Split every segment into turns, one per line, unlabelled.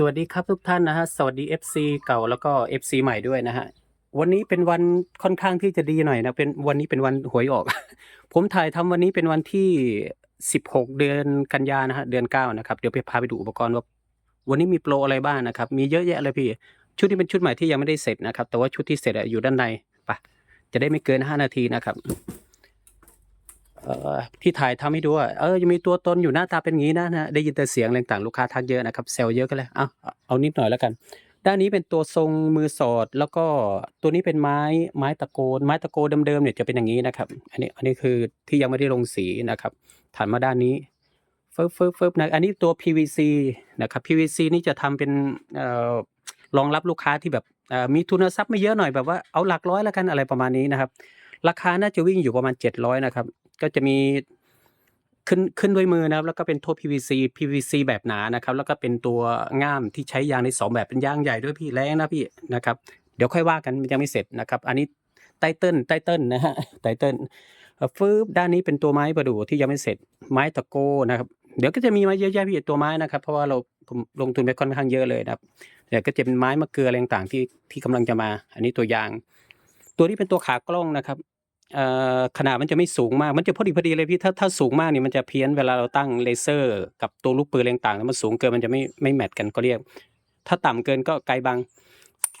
สวัสดีครับทุกท่านนะฮะ สวัสดี FC เก่าแล้วก็ FC ใหม่ด้วยนะฮะ วันนี้เป็นวันค่อนข้างที่จะดีหน่อยนะ เป็นวันนี้เป็นวันหวยออก ผมถ่ายทำวันนี้เป็นวันที่ 16 เดือนกันยานะฮะ เดือน 9 นะครับ เดี๋ยวไปพาไปดูอุปกรณ์ว่า วันนี้มีโปรอะไรบ้างนะครับ มีเยอะแยะเลยพี่ ชุดนี้เป็นชุดใหม่ที่ยังไม่ได้เสร็จนะครับ แต่ว่าชุดที่เสร็จอะอยู่ด้านในไปจะได้ไม่เกิน 5 นาทีนะครับ ที่ถ่ายทำให้ดูว่าเออยังมีตัวตนอยู่หน้าตาเป็นงี้นะนะได้ยินแต่เสียงอะไรต่างๆลูกค้าทักเยอะนะครับเซลเยอะก็เลยเอาเอาเอานิดหน่อยแล้วกัน ด้านนี้เป็นตัวทรงมือสอด แล้วก็ตัวนี้เป็นไม้ไม้ตะโกน ไม้ตะโกนเดิมๆเนี่ยจะเป็นอย่างนี้นะครับ อันนี้อันนี้คือที่ยังไม่ได้ลงสีนะครับถัดมาด้านนี้เฟิบเฟิบเฟิบนะอันนี้ตัว PVC นะครับ PVC นี่จะทำเป็นเอ่อรองรับลูกค้าที่แบบมีทุนทรัพย์ไม่เยอะหน่อยแบบว่าเอาหลักร้อยแล้วกันอะไรประมาณนี้นะครับ ราคาน่าจะวิ่งอยู่ประมาณ 700นะครับ ก็จะมีขึ้นขึ้นด้วยมือนะครับ แล้วก็เป็นโทษ PVC PVC แบบหนานะครับ แล้วก็เป็นตัวง่ามที่ใช้ยางในสองแบบเป็นยางใหญ่ด้วยพี่แรงนะพี่นะครับ เดี๋ยวค่อยว่ากันมันยังไม่เสร็จนะครับ อันนี้ไตเติ้ลไตเติ้ลนะฮะไตเติ้ลฟืบด้านนี้เป็นตัวไม้ประดู่ที่ยังไม่เสร็จไม้ตะโกนะครับ เดี๋ยวก็จะมีมาเยอะแยะพี่ตัวไม้นะครับ เพราะว่าเราผมลงทุนไปค่อนข้างเยอะเลยนะครับเดี๋ยวก็จะเป็นไม้มะเกลืออะไรต่างๆที่ที่กำลังจะมา อันนี้ตัวยาง ตัวนี้เป็นตัวขากล้องนะครับ ขนาดมันจะไม่สูงมาก มันจะพอดีพอดีเลยพี่ ถ้าถ้าสูงมากเนี่ยมันจะเพี้ยนเวลาเราตั้งเลเซอร์ กับตัวลูกปืนอะไรต่างๆแล้วมันสูงเกินมันจะไม่ไม่แมทกันก็เรียก ถ้าต่ำเกินก็ไกลบาง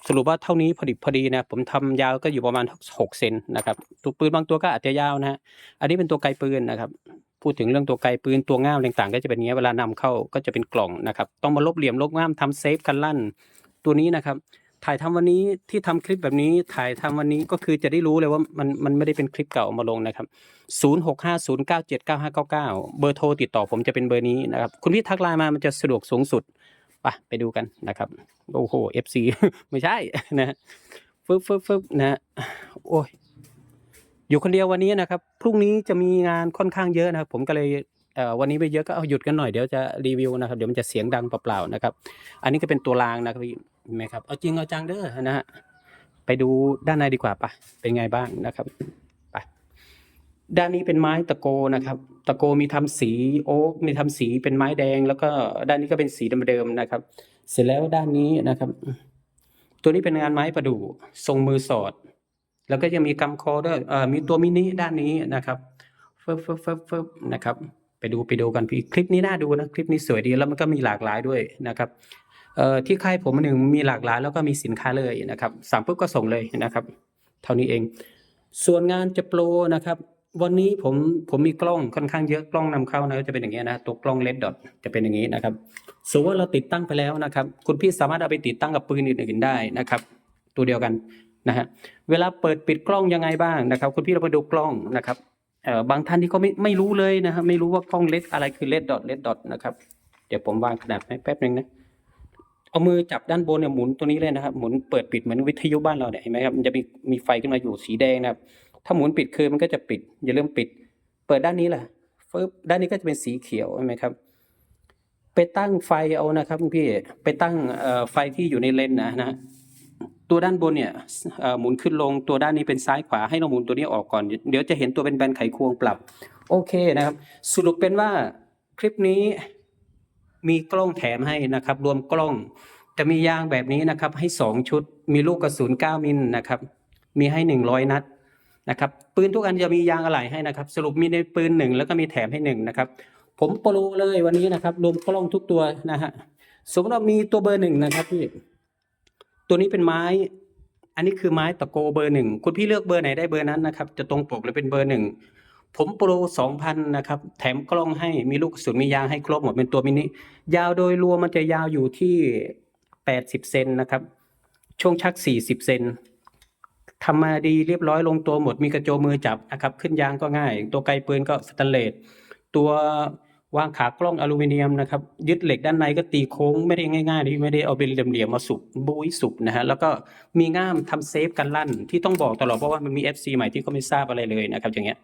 สรุปว่าเท่านี้พอดีพอดีนะผมทำยาวก็อยู่ประมาณหกเซนนะครับตัวปืนบางตัวก็อาจจะยาวนะฮะอันนี้เป็นตัวไกลปืนนะครับ พูดถึงเรื่องตัวไกลปืนตัวง่ามต่างๆ ก็จะเป็นเงี้ยเวลานำเข้าก็จะเป็นกล่องนะครับ ต้องมาลบเหลี่ยมลบง่ามทำเซฟกันลั่นตัวนี้นะครับ ถ่ายทำวันนี้ที่ทำคลิปแบบนี้ถ่ายทำวันนี้ก็คือจะได้รู้เลยว่ามันมันไม่ได้เป็นคลิปเก่ามาลงนะครับ 0 6 5 0 9 7 9 5 9 9 เบอร์โทรติดต่อผมจะเป็นเบอร์นี้นะครับ คุณพี่ทักไลน์มามันจะสะดวกสูงสุดไปไปดูกันนะครับ โอ้โห FC ไม่ใช่นะฟึบฟึบฟึบนะ โอ้ย อยู่คนเดียววันนี้นะครับ พรุ่งนี้จะมีงานค่อนข้างเยอะนะครับผมก็เลยวันนี้ไปเยอะก็เอาหยุดกันหน่อยเดี๋ยวจะรีวิวนะครับ เดี๋ยวมันจะเสียงดังเปล่าๆนะครับ อันนี้ก็เป็นตัวรางนะครับ เห็นไหมครับ เอาจริงเอาจังเด้อนะฮะไปดูด้านในดีกว่าปะเป็นไงบ้างนะครับไปด้านนี้เป็นไม้ตะโกนะครับ ตะโกมีทำสีโอ๊กมีทำสีเป็นไม้แดง แล้วก็ด้านนี้ก็เป็นสีเดิมๆนะครับ เสร็จแล้วด้านนี้นะครับ ตัวนี้เป็นงานไม้ประดู่ทรงมือสอด แล้วก็ยังมีกำคอด้วยเอ่อมีตัวมินิด้านนี้นะครับฟึบฟึบฟึบฟึบนะครับไปดูไปดูกันพี่คลิปนี้น่าดูนะ คลิปนี้สวยดีแล้วมันก็มีหลากหลายด้วยนะครับ ที่ค่ายผมหนึ่งมีหลากหลายแล้วก็มีสินค้าเลยนะครับสั่งปุ๊บก็ส่งเลยนะครับ เท่านี้เอง ส่วนงานจะโปรนะครับ วันนี้ผมผมมีกล้องค่อนข้างเยอะกล้องนำเข้านะจะเป็นอย่างเงี้ยนะตัวกล้องเลดดอทจะเป็นอย่างนี้นะครับสมมติว่าเราติดตั้งไปแล้วนะครับ คุณพี่สามารถเอาไปติดตั้งกับปืนอื่นๆได้นะครับ ตัวเดียวกันนะฮะเวลาเปิดปิดกล้องยังไงบ้างนะครับ คุณพี่เราไปดูกล้องนะครับเอ่อบางท่านที่เขาไม่ไม่รู้เลยนะครับไม่รู้ว่ากล้องเลดอะไรคือเลดดอทเลดดอทนะครับเดี๋ยวผมวางขนาดให้แป๊บหนึ่งนะ เอามือจับด้านบนเนี่ยหมุนตัวนี้เลยนะครับ หมุนเปิดปิดเหมือนวิทยุบ้านเราเนี่ยเห็นไหมครับมันจะมีมีไฟขึ้นมาอยู่สีแดงนะครับ ถ้าหมุนปิดคือมันก็จะปิด อย่าลืมปิด เปิดด้านนี้แหละฟึบด้านนี้ก็จะเป็นสีเขียวใช่ไหมครับ ไปตั้งไฟเอานะครับพี่ไปตั้งเอ่อไฟที่อยู่ในเลนนะนะตัวด้านบนเนี่ยหมุนขึ้นลงตัวด้านนี้เป็นซ้ายขวาให้เราหมุนตัวนี้ออกก่อน เดี๋ยวจะเห็นตัวเป็นแบนไขควงปรับ โอเคนะครับ สรุปเป็นว่าคลิปนี้ มีกล้องแถมให้นะครับ รวมกล้องจะมียางแบบนี้นะครับ ให้สองชุด มีลูกกระสุน 9 มิลนะครับ มีให้หนึ่งร้อยนัดนะครับปืนทุกอันจะมียางอะไหล่ให้นะครับ สรุปมีในปืนหนึ่งแล้วก็มีแถมให้หนึ่งนะครับผมโปรเลยวันนี้นะครับ รวมกล้องทุกตัวนะฮะสมมติว่ามีตัวเบอร์หนึ่งนะครับพี่ตัวนี้เป็นไม้ อันนี้คือไม้ตะโกเบอร์หนึ่งคุณพี่เลือกเบอร์ไหนได้เบอร์นั้นนะครับ จะตรงปกหรือเป็นเบอร์หนึ่ง ผมโปรสองพันนะครับ แถมกล้องให้มีลูกกระสุนมียางให้ครบหมดเป็นตัวมินิ ยาวโดยรวมมันจะยาวอยู่ที่แปดสิบเซนนะครับ ช่วงชักสี่สิบเซนทำมาดีเรียบร้อยลงตัวหมด มีกระโจมมือจับนะครับ ขึ้นยางก็ง่าย ตัวไกลปืนก็สแตนเลสตัววางขากล้องอลูมิเนียมนะครับ ยึดเหล็กด้านในก็ตีโค้งไม่ได้ง่ายๆนี่ไม่ได้เอาเป็นเหลี่ยมๆมาสุบบุ้ยสุบนะฮะแล้วก็มีง่ามทำเซฟกันลั่นที่ต้องบอกตลอดเพราะว่ามันมี FC ใหม่ที่เขาไม่ทราบอะไรเลยนะครับอย่างเงี้ย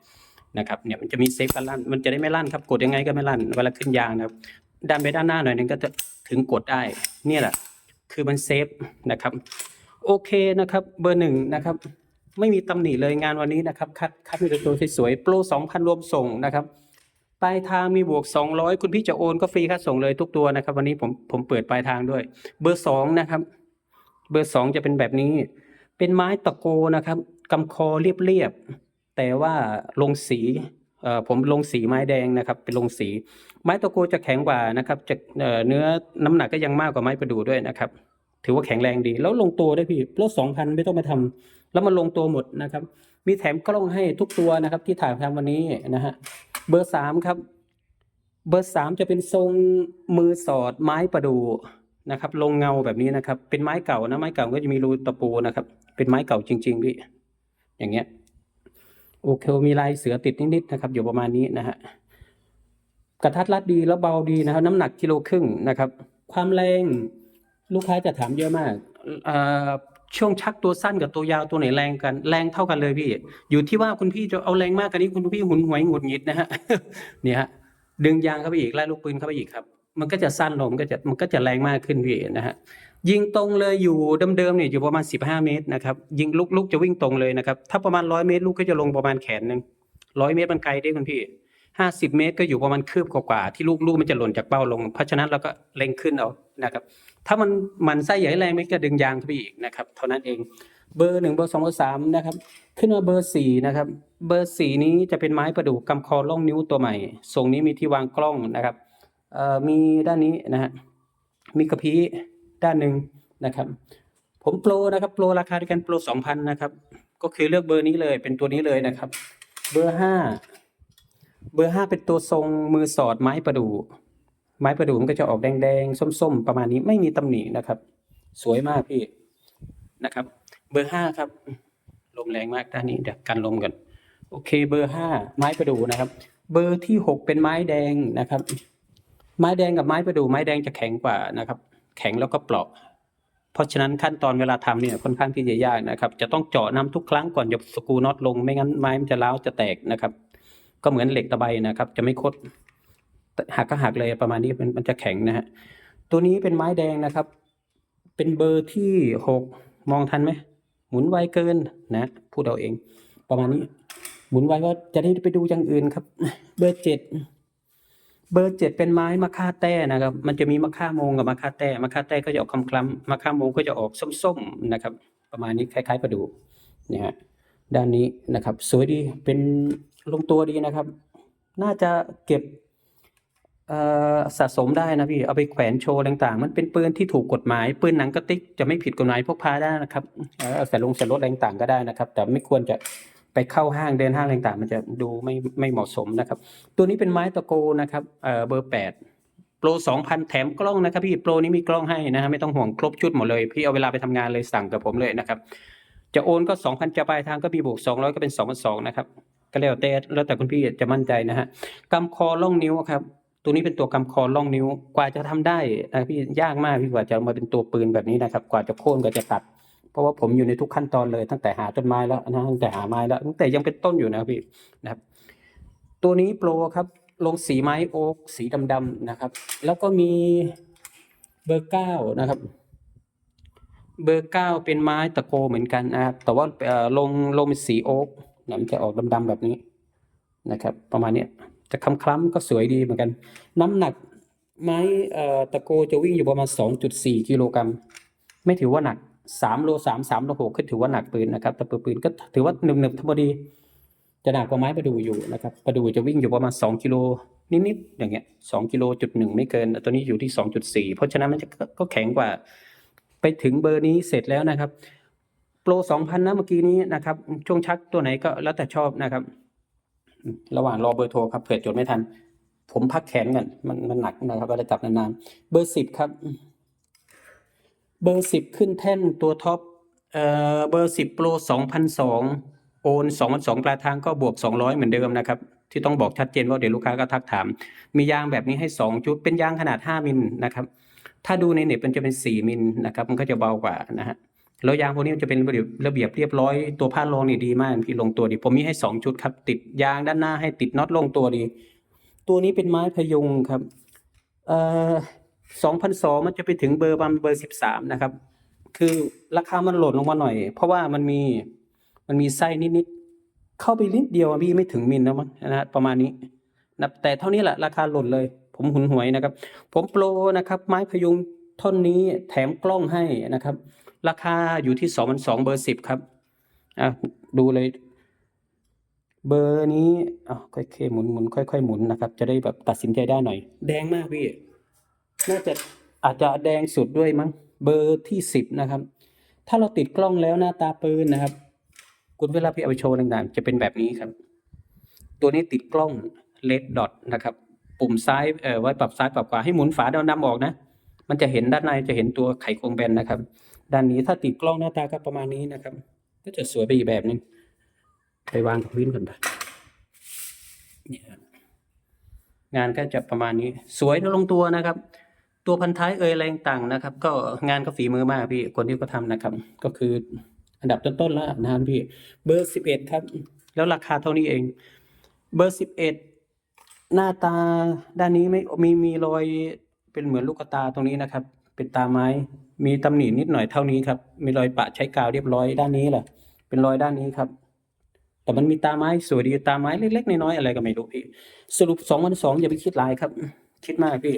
นะครับเนี่ยมันจะมีเซฟกันลั่นมันจะได้ไม่ลั่นครับกดยังไงก็ไม่ลั่นเวลาขึ้นยางนะครับดันไปด้านหน้าหน่อยหนึงก็จะถึงกดได้เนี่ยแหละคือมันเซฟนะครับโอเคนะครับเบอร์หนึ่งนะครับไม่มีตำหนิเลยงานวันนี้นะครับคัดคัดมีตัวสวยๆโปรสองพันรวมส่งนะครับปลายทางมีบวกสองร้อยคุณพี่จะโอนก็ฟรีค่าส่งเลยทุกตัวนะครับ วันนี้ผมผมเปิดปลายทางด้วย เบอร์สองนะครับ เบอร์สองจะเป็นแบบนี้ เป็นไม้ตะโกนะครับกำคอเรียบๆ แต่ว่าลงสีผมลงสีไม้แดงนะครับ เป็นลงสี ไม้ตะโกจะแข็งกว่านะครับจะเเนื้อน้ำหนักก็ยังมากกว่าไม้ประดู่ด้วยนะครับ ถือว่าแข็งแรงดี แล้วลงตัวได้พี่ลดสองพันไม่ต้องมาทำแล้วมันลงตัวหมดนะครับ มีแถมกล้องให้ทุกตัวนะครับ ที่ถ่ายทำวันนี้นะฮะเบอร์สามครับ เบอร์สามจะเป็นทรงมือสอดไม้ประดู่นะครับ ลงเงาแบบนี้นะครับ เป็นไม้เก่านะไม้เก่าก็จะมีรูตะปูนะครับ เป็นไม้เก่าจริงๆพี่อย่างเงี้ย โอเคมีลายเสือติดนิดๆนะครับ อยู่ประมาณนี้นะฮะกระทัดรัดดีแล้วเบาดีนะครับ น้ำหนักกิโลครึ่งนะครับ ความแรงลูกค้าจะถามเยอะมากอ่อช่วงชักตัวสั้นกับตัวยาวตัวไหนแรงกันแรงเท่ากันเลยพี่ อยู่ที่ว่าคุณพี่จะเอาแรงมากกว่านี้คุณพี่หุนหวยหงุดหงิดนะฮะเนี่ยฮะดึงยางเข้าไปอีกไล่ลูกปืนเข้าไปอีกครับ มันก็จะสั้นลงมันก็จะมันก็จะแรงมากขึ้นพี่นะฮะยิงตรงเลยอยู่เดิมๆเนี่ยอยู่ประมาณ 15 เมตรนะครับยิงลูกลูกจะวิ่งตรงเลยนะครับถ้าประมาณ 100 เมตรลูกก็จะลงประมาณแขนหนึ่งร้อยเมตรมันไกลได้คุณพี่50เมตรก็อยู่ประมาณคืบกว่าๆที่ลูกลูกมันจะหล่นจากเป้าลง เพราะฉะนั้นเราก็เล็งขึ้นเอานะครับ ถ้ามันมันไส้ใหญ่แรงไม่ก็ดึงยางเข้าไปอีกนะครับเท่านั้นเอง เบอร์หนึ่งเบอร์สองเบอร์สามนะครับ ขึ้นมาเบอร์สี่นะครับ เบอร์สี่นี้จะเป็นไม้ประดู่กำคอล่องนิ้วตัวใหม่ทรงนี้มีที่วางกล้องนะครับ มีด้านนี้นะฮะมีกระพี้ด้านหนึ่งนะครับ ผมโปรนะครับโปรราคาด้วยกันโปรสองพันนะครับ ก็คือเลือกเบอร์นี้เลยเป็นตัวนี้เลยนะครับ เบอร์ห้าเบอร์ห้าเป็นตัวทรงมือสอดไม้ประดู่ไม้ประดู่มันก็จะออกแดงๆ ส้มๆ ประมาณนี้ไม่มีตำหนินะครับ สวยมากพี่นะครับ เบอร์ห้าครับลมแรงมากด้านนี้เดี๋ยวกันลมกันโอเคเบอร์ห้าไม้ประดู่นะครับ เบอร์ที่หกเป็นไม้แดงนะครับ ไม้แดงกับไม้ประดู่ไม้แดงจะแข็งกว่านะครับ แข็งแล้วก็เปราะ เพราะฉะนั้นขั้นตอนเวลาทำเนี่ยค่อนข้างที่จะยากนะครับ จะต้องเจาะน้ำทุกครั้งก่อนจะสกูน็อตลงไม่งั้นไม้มันจะร้าวจะแตกนะครับ ก็เหมือนเหล็กตะไบนะครับ จะไม่คดหักก็หักเลยประมาณนี้มันมันจะแข็งนะฮะตัวนี้เป็นไม้แดงนะครับ เป็นเบอร์ที่หกมองทันไหมหมุนไวเกินนะพูดเอาเอง ประมาณนี้ หมุนไวก็จะได้ไปดูอย่างอื่นครับ เบอร์เจ็ด เบอร์เจ็ดเป็นไม้มะค่าแต้นะครับ มันจะมีมะค่าโมงกับมะค่าแต้มะค่าแต้ก็จะออกคล้ำๆมะค่าโมงก็จะออกส้มๆนะครับ ประมาณนี้คล้ายๆประดู่นี่ฮะด้านนี้นะครับ สวยดีเป็นลงตัวดีนะครับ น่าจะเก็บสะสมได้นะพี่เอาไปแขวนโชว์ต่างๆ มันเป็นปืนที่ถูกกฎหมายปืนหนังกระติกจะไม่ผิดกฎหมายพกพาได้นะครับเอาใส่ลงใส่รถต่างๆก็ได้นะครับ แต่ไม่ควรจะ ไปเข้าห้างเดินห้างอะไรต่างๆ มันจะดูไม่ไม่เหมาะสมนะครับ ตัวนี้เป็นไม้ตะโกนะครับเบอร์แปดโปรสองพันแถมกล้องนะครับพี่โปรนี้มีกล้องให้นะฮะไม่ต้องห่วงครบชุดหมดเลย พี่เอาเวลาไปทำงานเลยสั่งกับผมเลยนะครับ จะโอนก็สองพันจะปลายทางก็มีบวกสองร้อยก็เป็นสองพันสองนะครับก็แล้วแต่แล้วแต่คุณพี่จะมั่นใจนะฮะกำคอล่องนิ้วครับตัวนี้เป็นตัวกำคอล่องนิ้วกว่าจะทำได้นะพี่ยากมากพี่กว่าจะมาเป็นตัวปืนแบบนี้นะครับ กว่าจะโค่นกว่าจะตัด เพราะว่าผมอยู่ในทุกขั้นตอนเลยตั้งแต่หาต้นไม้แล้วนะตั้งแต่หาไม้แล้วตั้งแต่ยังเป็นต้นอยู่นะพี่นะครับ ตัวนี้โปรครับลงสีไม้โอ๊กสีดำๆนะครับ แล้วก็มีเบอร์เก้านะครับ เบอร์เก้าเป็นไม้ตะโกเหมือนกันนะครับ แต่ว่าลงลงเป็นสีโอ๊กนะมันจะออกดำๆแบบนี้นะครับ ประมาณนี้จะคล้ำๆก็สวยดีเหมือนกัน น้ำหนักไม้ตะโกจะวิ่งอยู่ประมาณ 2.4 กิโลกรัม ไม่ถือว่าหนัก 3โล3 3โล6ก็ถือว่าหนักปืนนะครับแต่ปืนก็ถือว่าหนึบๆทั้งพอดีจะหนักกว่าไม้ประดูอยู่นะครับประดูจะวิ่งอยู่ประมาณ2กิโลนิดๆอย่างเงี้ย2กิโลจุดหนึ่งไม่เกินตัวนี้อยู่ที่2.4เพราะฉะนั้นมันจะก็ก็แข็งกว่า ไปถึงเบอร์นี้เสร็จแล้วนะครับ โปร2,000นนะเมื่อกี้นี้นะครับช่วงชักตัวไหนก็แล้วแต่ชอบนะครับ ระหว่างรอเบอร์โทรครับเผื่อจดไม่ทัน ผมพักแขนกันมันมันหนักนะครับก็ได้จับนานๆเบอร์สิบครับ เบอร์สิบขึ้นแท่นตัวท็อปเอ่อเบอร์สิบโปรสองพันสองโอนสองพันสองปลายทางก็บวกสองร้อยเหมือนเดิมนะครับ ที่ต้องบอกชัดเจนว่าเดี๋ยวลูกค้าก็ทักถาม มียางแบบนี้ให้สองชุดเป็นยางขนาดห้ามิลนะครับถ้าดูในเน็ตมันจะเป็นสี่มิลนะครับมันก็จะเบากว่านะฮะแล้วยางพวกนี้มันจะเป็นระเบียบระเบียบเรียบร้อยตัวผ้ารองนี่ดีมากพี่ลงตัวดี ผมมีให้สองชุดครับ ติดยางด้านหน้าให้ติดน็อตลงตัวดี ตัวนี้เป็นไม้พยุงครับเอ่อ สองพันสองมันจะไปถึงเบอร์ประมาณเบอร์สิบสามนะครับ คือราคามันหล่นลงมาหน่อย เพราะว่ามันมีมันมีไส้นิดๆเข้าไปนิดเดียวพี่ไม่ถึงมิลนะมั้งนะฮะประมาณนี้นะแต่เท่านี้แหละราคาหล่นเลย ผมหุนหวยนะครับ ผมโปรนะครับ ไม้พยุงท่อนนี้แถมกล้องให้นะครับ ราคาอยู่ที่สองพันสองเบอร์สิบครับอะดูเลย เบอร์นี้อะค่อยๆหมุนหมุนค่อยๆหมุนนะครับ จะได้แบบตัดสินใจได้หน่อย แดงมากพี่ น่าจะอาจจะแดงสุดด้วยมั้งเบอร์ที่สิบนะครับ ถ้าเราติดกล้องแล้วหน้าตาปืนนะครับ คุณเวลาพี่เอาไปโชว์ต่างๆ จะเป็นแบบนี้ครับ ตัวนี้ติดกล้องเลดดอทนะครับ ปุ่มซ้ายเอ่อไว้ปรับซ้ายปรับขวาให้หมุนฝาดำออกนะ มันจะเห็นด้านในจะเห็นตัวไขควงแบนนะครับ ด้านนี้ถ้าติดกล้องหน้าตาก็ประมาณนี้นะครับ ก็จะสวยไปอีกแบบนึงไปวางกับพื้นก่อนไปเนี่ยครับงานก็จะประมาณนี้ สวยและลงตัวนะครับ ตัวพันท้ายเอ่ยอะไรต่างๆนะครับ ก็งานก็ฝีมือมากพี่คนที่เขาทำนะครับ ก็คืออันดับต้นๆแล้วนะครับพี่เบอร์สิบเอ็ดครับ แล้วราคาเท่านี้เอง เบอร์สิบเอ็ดหน้าตาด้านนี้ไม่มีมีรอยเป็นเหมือนลูกตาตรงนี้นะครับ เป็นตาไม้มีตำหนินิดหน่อยเท่านี้ครับ มีรอยปะใช้กาวเรียบร้อยด้านนี้แหละเป็นรอยด้านนี้ครับ แต่มันมีตาไม้สวยดีตาไม้เล็กๆน้อยๆอะไรก็ไม่รู้พี่ สรุปสองวันสองอย่าไปคิดหลายครับ คิดมากพี่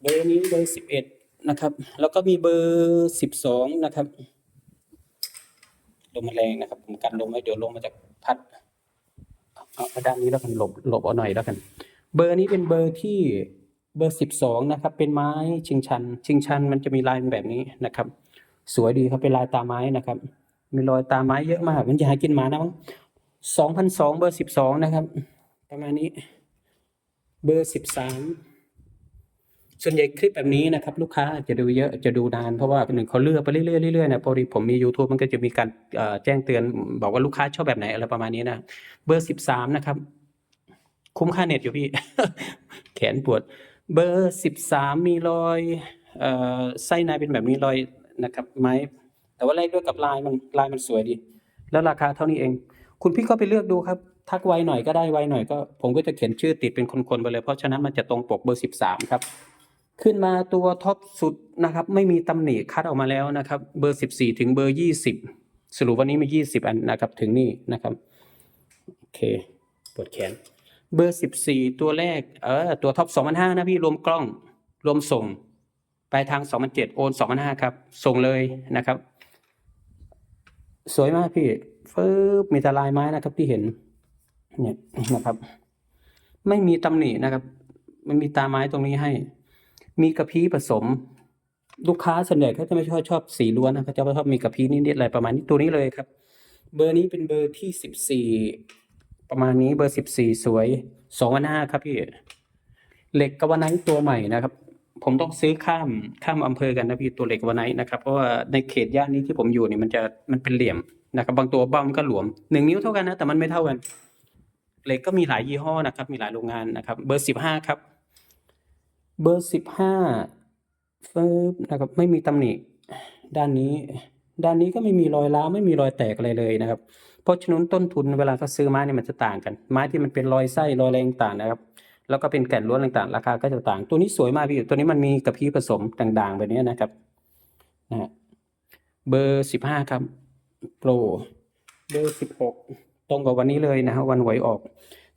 เบอร์นี้เบอร์สิบเอ็ดนะครับ แล้วก็มีเบอร์สิบสองนะครับลมมันแรงนะครับ ผมกันลมไว้เดี๋ยวลมมาจากพัดเอาด้านนี้แล้วกันหลบหลบเอาหน่อยแล้วกัน เบอร์นี้เป็นเบอร์ที่เบอร์สิบสองนะครับ เป็นไม้ชิงชัน ชิงชันมันจะมีลายแบบนี้นะครับ สวยดีครับเป็นลายตาไม้นะครับ มีรอยตาไม้เยอะมาก มันจะหากินหมานะมั้งสองพันสองเบอร์สิบสองนะครับ ประมาณนี้ เบอร์สิบสาม ส่วนใหญ่คลิปแบบนี้นะครับลูกค้าจะดูเยอะจะดูนานเพราะว่าหนึ่งเขาเลือกไปเรื่อยๆเรื่อยๆนะพอดีผมมี YouTube มันก็จะมีการแจ้งเตือน บอกว่าลูกค้าชอบแบบไหนอะไรประมาณนี้นะเบอร์สิบสามนะครับ คุ้มค่าเน็ตอยู่พี่ แขนปวด เบอร์สิบสามมีรอยไส้ในเป็นแบบนี้รอยนะครับไม้แต่ว่าแลกด้วยกับลายมันลายมันสวยดี แล้วราคาเท่านี้เอง คุณพี่ก็ไปเลือกดูครับทักไวหน่อยก็ได้ไวหน่อยก็ ผมก็จะเขียนชื่อติดเป็นคนๆไปเลยเพราะฉะนั้นมันจะตรงปกเบอร์สิบสามครับ ขึ้นมาตัวท็อปสุดนะครับ ไม่มีตำหนิคัดออกมาแล้วนะครับ เบอร์สิบสี่ถึงเบอร์ยี่สิบสรุปวันนี้มียี่สิบอันนะครับถึงนี่นะครับโอเคปวดแขน เบอร์สิบสี่ตัวแรกเออตัวท็อปสองพันห้านะพี่รวมกล้องรวมส่งปลายทางสองพันเจ็ดโอนสองพันห้าครับ ส่งเลยนะครับ สวยมากพี่ฟืบมีแต่ลายไม้นะครับที่เห็นเนี่ยนะครับ ไม่มีตำหนินะครับ มันมีตาไม้ตรงนี้ให้ มีกระพี้ผสม ลูกค้าส่วนใหญ่เขาจะไม่ชอบชอบสีล้วนนะเขาจะชอบมีกระพี้นิดๆอะไรประมาณนี้ตัวนี้เลยครับ เบอร์นี้เป็นเบอร์ที่สิบสี่ประมาณนี้เบอร์สิบสี่สวยสองพันห้าครับพี่เหล็กกาวาไนตัวใหม่นะครับ ผมต้องซื้อข้ามข้ามอำเภอกันนะพี่ตัวเหล็กกาวาไนนะครับเพราะว่าในเขตย่านนี้ที่ผมอยู่เนี่ยมันจะมันเป็นเหลี่ยมนะครับ บางตัวบ้ามันก็หลวมหนึ่งนิ้วเท่ากันนะแต่มันไม่เท่ากันเหล็กก็มีหลายยี่ห้อนะครับ มีหลายโรงงานนะครับ เบอร์สิบห้าครับ เบอร์สิบห้าฟึบนะครับไม่มีตำหนิด้านนี้ ด้านนี้ก็ไม่มีรอยร้าวไม่มีรอยแตกอะไรเลยนะครับ เพราะฉะนั้นต้นทุนเวลาเขาซื้อไม้เนี่ยมันจะต่างกัน ไม้ที่มันเป็นรอยไส้รอยอะไรต่างๆนะครับ แล้วก็เป็นแก่นล้วนต่างๆ ราคาก็จะต่าง ตัวนี้สวยมากพี่ตัวนี้มันมีกระพี้ผสมด่างๆแบบนี้นะครับนะฮะเบอร์สิบห้าครับโปรเบอร์สิบหกตรงกับวันนี้เลยนะฮะวันหวยออก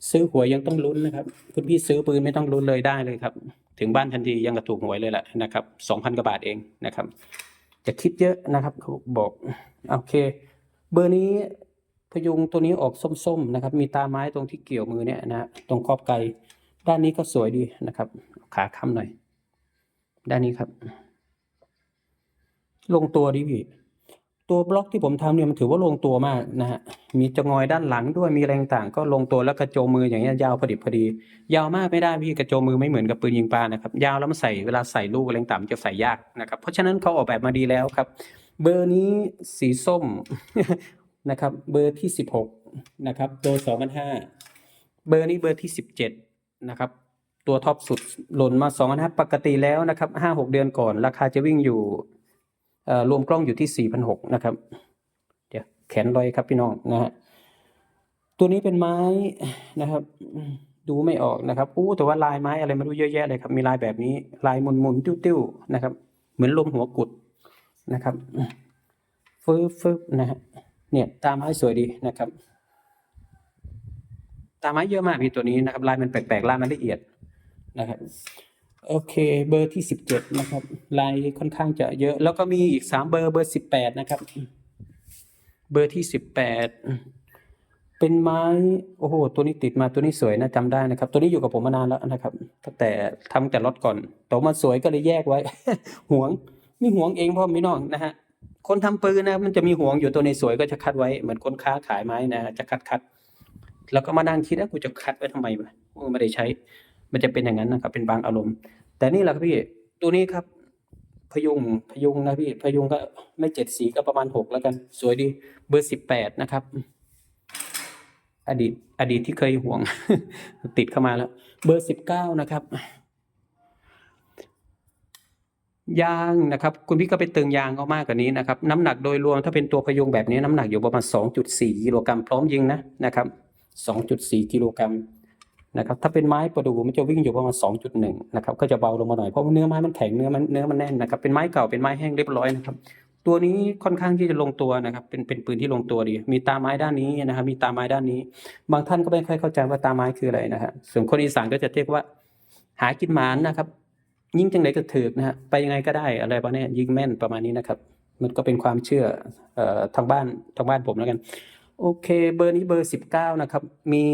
ซื้อหวยยังต้องลุ้นนะครับ คุณพี่ซื้อปืนไม่ต้องลุ้นเลยได้เลยครับ ถึงบ้านทันทียังกระถูกหวยเลยแหละนะครับสองพันกว่าบาทเองนะครับจะคิดเยอะนะครับเขาบอกโอเค เบอร์นี้พยุงตัวนี้ออกส้มๆนะครับ มีตาไม้ตรงที่เกี่ยวมือเนี่ยนะตรงขอบไกด้านนี้ก็สวยดีนะครับ ขาค้ำหน่อย ด้านนี้ครับ ลงตัวดีพี่ ตัวบล็อกที่ผมทำเนี่ยมันถือว่าลงตัวมากนะฮะ มีจะงอยด้านหลังด้วยมีอะไรต่างก็ลงตัวแล้วกระโจมมืออย่างเงี้ยยาวพอดิบพอดี ยาวมากไม่ได้พี่กระโจมมือไม่เหมือนกับปืนยิงปลานะครับ ยาวแล้วมันใส่เวลาใส่ลูกอะไรต่างๆมันจะใส่ยากนะครับ เพราะฉะนั้นเขาออกแบบมาดีแล้วครับ เบอร์นี้สีส้มนะครับ เบอร์ที่สิบหกนะครับตัวสองพันห้าเบอร์นี้เบอร์ที่สิบเจ็ดนะครับ ตัวท็อปสุดหล่นมาสองพันห้าปกติแล้วนะครับห้าหกเดือนก่อน ราคาจะวิ่งอยู่ รวมกล้องอยู่ที่สี่พันหกนะครับ เดี๋ยวแขนลอยครับพี่น้องนะฮะตัวนี้เป็นไม้นะครับ ดูไม่ออกนะครับอู้แต่ว่าลายไม้อะไรไม่รู้เยอะแยะเลยครับ มีลายแบบนี้ลายมุนมุนติ้วๆนะครับ เหมือนลมหัวกุดนะครับฟึบฟึบนะฮะเนี่ยตามไม้สวยดีนะครับตาไม้เยอะมากพี่ตัวนี้นะครับ ลายมันแปลกๆลายมันละเอียดนะครับ โอเค เบอร์ที่สิบเจ็ดนะครับลายค่อนข้างจะเยอะ แล้วก็มีอีกสามเบอร์เบอร์สิบแปดนะครับ เบอร์ที่สิบแปดเป็นไม้โอ้โหตัวนี้ติดมาตัวนี้สวยนะจำได้นะครับ ตัวนี้อยู่กับผมมานานแล้วนะครับตั้งแต่ทำแต่รถก่อนแต่ว่ามันสวยก็เลยแยกไว้หวงนี่หวงเองพ่อพี่น้องนะฮะคนทำปืนนะมันจะมีห่วงอยู่ตัวในสวยก็จะคัดไว้เหมือนคนค้าขายไม้นะจะคัดคัดแล้วก็มานั่งคิดว่ากูจะคัดไว้ทำไมวะไม่ได้ใช้ มันจะเป็นอย่างนั้นนะครับเป็นบางอารมณ์ แต่นี่แหละครับพี่ ตัวนี้ครับ พยุงพยุงนะพี่ พยุงก็ไม่เจ็ดสีก็ประมาณหกแล้วกัน สวยดี เบอร์สิบแปดนะครับ อดีต อดีตที่เคยห่วง ติดเข้ามาแล้ว เบอร์สิบเก้านะครับยางนะครับ คุณพี่ก็ไปตึงยางเอามากกว่านี้นะครับ น้ำหนักโดยรวมถ้าเป็นตัวพยุงแบบนี้น้ำหนักอยู่ประมาณ 2.4 กิโลกรัมพร้อมยิงนะนะครับ 2.4 กิโลกรัม นะครับถ้าเป็นไม้ประดู่มันจะวิ่งอยู่ประมาณ 2.1 นะครับก็จะเบาลงมาหน่อยเพราะเนื้อไม้มันแข็งเนื้อมันเนื้อมันแน่นนะครับเป็นไม้เก่าเป็นไม้แห้งเรียบร้อยนะครับตัวนี้ค่อนข้างที่จะลงตัวนะครับเป็นเป็นปืนที่ลงตัวดี มีตาไม้ด้านนี้นะครับมีตาไม้ด้านนี้ บางท่านก็ไม่ค่อยเข้าใจว่าตาไม้คืออะไรนะครับส่วนคนอีสานก็จะเรียกว่า หากินหมานนะครับ ยิงจังไหนก็ถือนะฮะไปยังไงก็ได้อะไรประมาณนี้ยิงแม่นประมาณนี้นะครับ มันก็เป็นความเชื่อเอ่อทางบ้านทางบ้านผมแล้วกัน โอเค เบอร์นี้เบอร์สิบเก้านะครับ มี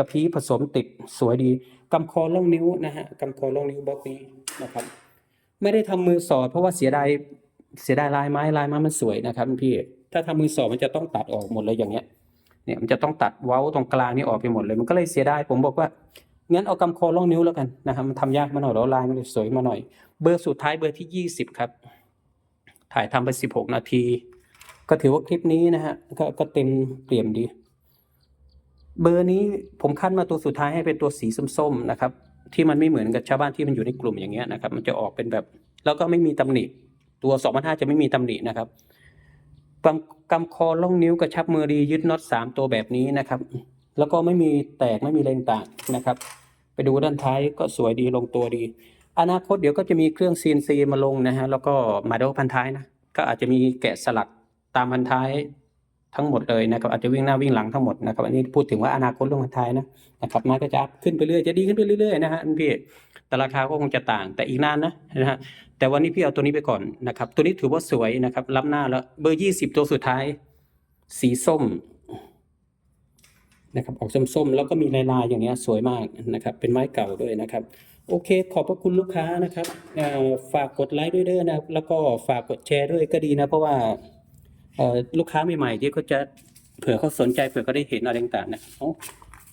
ระพี้ผสมติดสวยดีกำคอล่องนิ้วนะฮะกำคอล่องนิ้วบล็อกนี้นะครับ ไม่ได้ทำมือสอดเพราะว่าเสียดายเสียดายลายไม้ลายไม้มันสวยนะครับพี่ถ้าทำมือสอดมันจะต้องตัดออกหมดเลยอย่างเงี้ยเนี่ยมันจะต้องตัดเว้าตรงกลางนี่ออกไปหมดเลย มันก็เลยเสียดายผมบอกว่างั้นเอากำคอล่องนิ้วแล้วกันนะครับมันทำยากมาหน่อยแล้วลายมันเลยสวยมาหน่อย เบอร์สุดท้ายเบอร์ที่ยี่สิบครับ ถ่ายทำไปสิบหกนาที ก็ถือว่าคลิปนี้นะฮะกก็เต็มเปี่ยมดี เบอร์นี้ผมคัดมาตัวสุดท้ายให้เป็นตัวสีส้มๆนะครับ ที่มันไม่เหมือนกับชาวบ้านที่มันอยู่ในกลุ่มอย่างเงี้ยนะครับ มันจะออกเป็นแบบ แล้วก็ไม่มีตำหนิตัวสองพันห้าจะไม่มีตำหนินะครับกำกำคอล่องนิ้วกระชับมือดียึดน็อตสามตัวแบบนี้นะครับ แล้วก็ไม่มีแตกไม่มีเลนต่างนะครับ ไปดูด้านท้ายก็สวยดีลงตัวดี อนาคตเดี๋ยวก็จะมีเครื่อง CNC มาลงนะฮะแล้วก็มาดูพันท้ายนะก็อาจจะมีแกะสลักตามพันท้าย ทั้งหมดเลยนะครับอาจจะวิ่งหน้าวิ่งหลังทั้งหมดนะครับอันนี้พูดถึงว่าอนาคตเรื่องพันท้ายนะนะครับมันก็จะขึ้นไปเรื่อยจะดีขึ้นไปเรื่อยๆนะฮะพี่แต่ราคาก็คงจะต่างแต่อีกนานนะนะฮะแต่วันนี้พี่เอาตัวนี้ไปก่อนนะครับตัวนี้ถือว่าสวยนะครับล้ำหน้าแล้วเบอร์ยี่สิบตัวสุดท้าย สีส้มนะครับออกส้มๆแล้วก็มีลายๆอย่างเงี้ยสวยมากนะครับเป็นไม้เก่าด้วยนะครับโอเค ขอบพระคุณลูกค้านะครับฝากกดไลค์ด้วยเด้อนะครับแล้วก็ฝากกดแชร์ด้วยก็ดีนะเพราะว่า ลูกค้าใหม่ๆที่เขาจะเผื่อเขาสนใจเผื่อเขาได้เห็นอะไรต่างๆนะเอ้า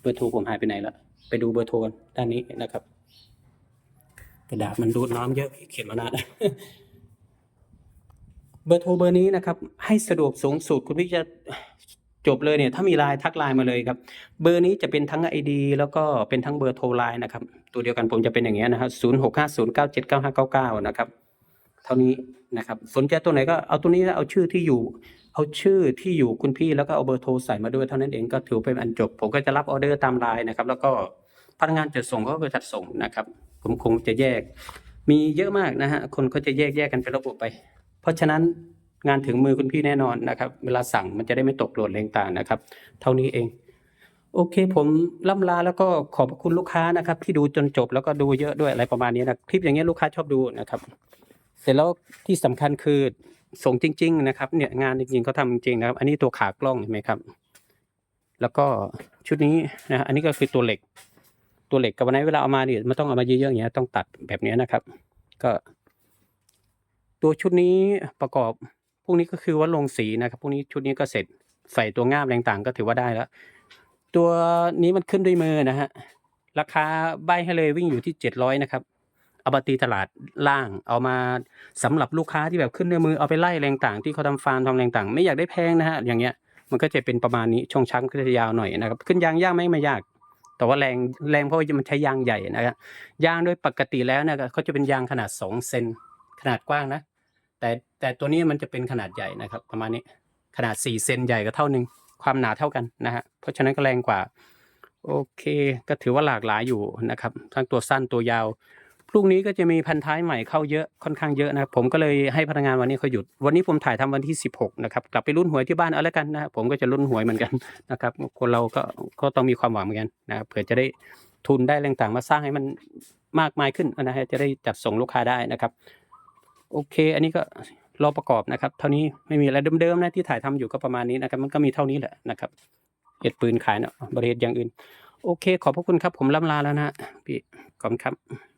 เบอร์โทรผมหายไปไหนละไปดูเบอร์โทรกันด้านนี้นะครับ กระดาษมันดูดน้ำเยอะเขียนมานานเบอร์โทรเบอร์นี้นะครับ ให้สะดวกสูงสุดคุณพี่จะจบเลยเนี่ย ถ้ามีไลน์ทักไลน์มาเลยครับ เบอร์นี้จะเป็นทั้ง ID แล้วก็เป็นทั้งเบอร์โทรไลน์นะครับ ตัวเดียวกันผมจะเป็นอย่างเงี้ยนะครับศูนย์หกห้าศูนย์เก้าเจ็ดเก้าห้าเก้าเก้านะครับ เท่านี้นะครับ สนใจตัวไหนก็เอาตัวนี้เอาชื่อที่อยู่ เอาชื่อที่อยู่คุณพี่แล้วก็เอาเบอร์โทรใส่มาด้วยเท่านั้นเองก็ถือเป็นอันจบ ผมก็จะรับออเดอร์ตามไลน์นะครับ แล้วก็พนักงานจัดส่งเขาก็ไปจัดส่งนะครับ ผมคงจะแยก มีเยอะมากนะฮะคนเขาจะแยกแยกกันเป็นระบบไป เพราะฉะนั้นงานถึงมือคุณพี่แน่นอนนะครับ เวลาสั่งมันจะได้ไม่ตกหล่นแรงต่างนะครับ เท่านี้เอง โอเค ผมล่ำลาแล้วก็ขอบคุณลูกค้านะครับ ที่ดูจนจบแล้วก็ดูเยอะด้วยอะไรประมาณนี้นะคลิปอย่างเงี้ยลูกค้าชอบดูนะครับ เสร็จแล้วที่สำคัญคือ ส่งจริง ๆ นะครับ เนี่ยงานจริงๆเขาทำจริงๆนะครับ อันนี้ตัวขากล้องเห็นไหมครับ แล้วก็ชุดนี้นะอันนี้ก็คือตัวเหล็ก ตัวเหล็กกับวันนี้นเวลาเอามาเนี่ยมันต้องเอามาเยอะๆอย่างเงี้ยต้องตัดแบบเนี้ยนะครับ ก็ ตัวชุดนี้ประกอบพวกนี้ก็คือว่าลงสีนะครับพวกนี้ชุดนี้ก็เสร็จใส่ตัวง่ามต่างๆก็ถือว่าได้แล้ว ตัวนี้มันขึ้นด้วยมือนะฮะราคาใบให้เลยวิ่งอยู่ที่เจ็ดร้อยนะครับ เอามาตีตลาดล่าง เอามาสำหรับลูกค้าที่แบบขึ้นด้วยมือเอาไปไล่แรงต่างที่เขาทำฟาร์มทำแรงต่าง ไม่อยากได้แพงนะฮะอย่างเงี้ยมันก็จะเป็นประมาณนี้ช่วงชังก็จะยาวหน่อยนะครับขึ้นยางยากไหมไม่ยาก แต่ว่าแรงแรงเพราะว่ามันใช้ยางใหญ่นะครับยางโดยปกติแล้วเนี่ยเขาจะเป็นยางขนาดสองเซนขนาดกว้างนะ แต่แต่ตัวนี้มันจะเป็นขนาดใหญ่นะครับ ประมาณนี้ขนาด4เซนใหญ่ก็เท่าหนึ่งความหนาเท่ากันนะฮะเพราะฉะนั้นก็แรงกว่าโอเค ก็ถือว่าหลากหลายอยู่นะครับ ทั้งตัวสั้นตัวยาว พรุ่งนี้ก็จะมีพันท้ายใหม่เข้าเยอะค่อนข้างเยอะนะครับผมก็เลยให้พนักงานวันนี้เขาหยุด วันนี้ผมถ่ายทำวันที่ 16นะครับกลับไปรุ่นหวยที่บ้านเอาแล้วกันนะครับผมก็จะรุ่นหวยเหมือนกันนะครับคนเราก็ก็ต้องมีความหวังเหมือนกันนะครับเผื่อจะได้ทุนได้แรงต่างมาสร้างให้มันมากมายขึ้นนะฮะจะได้จัดส่งลูกค้าได้นะครับ โอเค อันนี้ก็รอประกอบนะครับ เท่านี้ไม่มีอะไรเดิมๆนะที่ถ่ายทำอยู่ก็ประมาณนี้นะครับ มันก็มีเท่านี้แหละนะครับเห็ดปืนขายเนาะบริเหตุอย่างอื่น โอเค ขอบพระคุณครับ ผมล่ำลาแล้วนะฮะพี่ขอบคุณครับ